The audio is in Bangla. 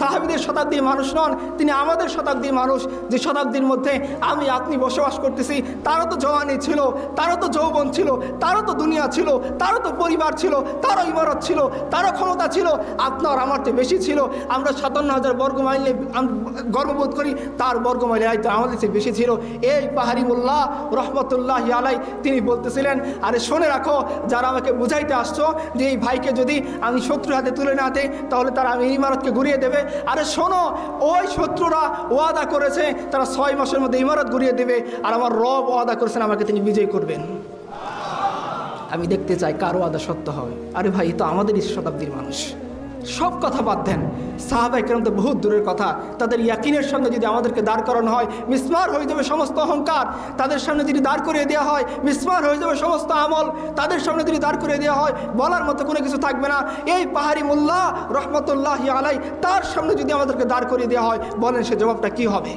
সাহাবিদের শতাব্দীর মানুষ নন, তিনি আমাদের শতাব্দীর মানুষ। যে শতাব্দীর মধ্যে আমি আপনি বসবাস করতেছি, তারও তো জওয়ানি ছিল, তারও তো যৌবন ছিল, তারও তো দুনিয়া ছিল, তারও তো পরিবার ছিল, তারও ইমারত ছিল, তারও ক্ষমতা ছিল, আপনার আমার চেয়ে বেশি ছিল। আমরা সাতান্ন হাজার বর্গ মাইলে গর্ববোধ করি, তার বর্গ মাইলে হয়তো আমাদের চেয়ে বেশি ছিল। এই পাহাড়ি মোল্লা রহমতুল্লাহ আলাই তিনি বলতেছিলেন, আরে শুনে রাখো, যারা আমাকে বুঝাইতে আসছো যে এই ভাইকে যদি আমি শত্রু হাতে তুলে না তাহলে তারা আমি ইমারতকে ঘুরিয়ে দেবে আরে শোনো, ওই শত্রুরা ওয়াদা করেছে, তারা ছয় মাসের মধ্যে ইমারত ঘুরিয়ে দেবে, আর আমার রব ওয়াদা করেছেন আমাকে তিনি বিজয় করবেন। আমি দেখতে চাই কার আদা সত্য হবে। আরে ভাই তো আমাদেরই শতাব্দীর মানুষ। সব কথা বাদ দেন। সাহাবাই কেরম তো বহু দূরের কথা। তাদের ইয়াকিনের সঙ্গে যদি আমাদেরকে দাঁড় করানো হয়, মিসমার হয়ে যাবে সমস্ত অহংকার। তাদের সামনে যদি দাঁড় করিয়ে দেওয়া হয়, মিসমার হয়ে যাবে সমস্ত আমল। তাদের সামনে যদি দাঁড় করিয়ে দেওয়া হয়, বলার মতো কোনো কিছু থাকবে না। এই পাহাড়ি মোল্লা রহমতুল্লাহ আলাই তার সামনে যদি আমাদেরকে দাঁড় করিয়ে দেওয়া হয়, বলেন সে জবাবটা কি হবে?